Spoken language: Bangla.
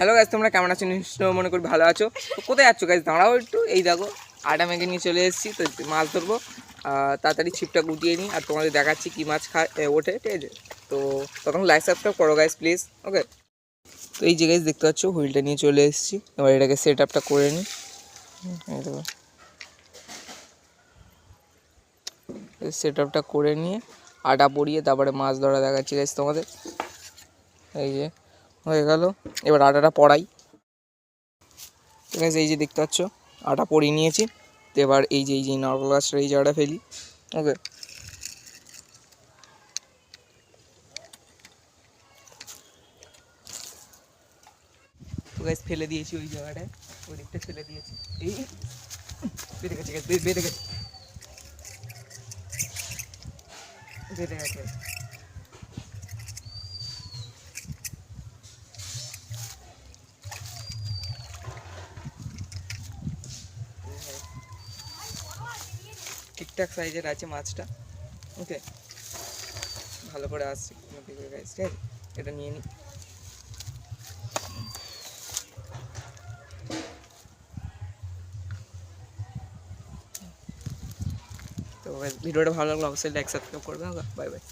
হ্যালো গাইজ তোমরা কেমন আছো? নিশ্চয় মনে করি ভালো আছো। তো কোথায় যাচ্ছ গাইজ দাঁড়াও একটু। এই দেখো আটা মেঘে নিয়ে চলে এসেছি, তো মাছ ধরবো। তাড়াতাড়ি ছিপটা গুটিয়ে নিই, আর তোমাদের দেখাচ্ছি কী মাছ খায় ওঠে, ঠিক আছে? তো তখন লাইক সাবস্ক্রাইব করো গাইজ প্লিজ ওকে তো এই যে গাইজ দেখতে পাচ্ছ, হুইলটা নিয়ে চলে এসেছি। এবার এটাকে সেট আপটা করে নিই। সেট আপটা করে নিয়ে আটা পরিয়ে তারপরে মাছ ধরা দেখাচ্ছি গাইজ তোমাদের। এই যে। হয়ে গেল। এবার আটাটা পড়াই। ঠিক আছে, এই যে দেখতে পাচ্ছ, আটা পরিয়ে নিয়েছি। তো এবার এই যে এই যে নারকেল গাছটা এই জায়গাটা ফেলি। ওকে। ফেলে দিয়েছি ওই জায়গাটায়। ওই দিকটা ফেলে দিয়েছি। এই, বেঁধে গেছে বেঁধে গেছে। বেঁধে গেছে। ঠিকঠাক সাইজের আছে মাছটা। ওকে। ভালো করে আসছে। ঠিক আছে? এটা নিয়ে নিই তো ভিডিওটা ভালো লাগল অবশ্যই লাইক সাবস্ক্রাইব করবে বাই বাই।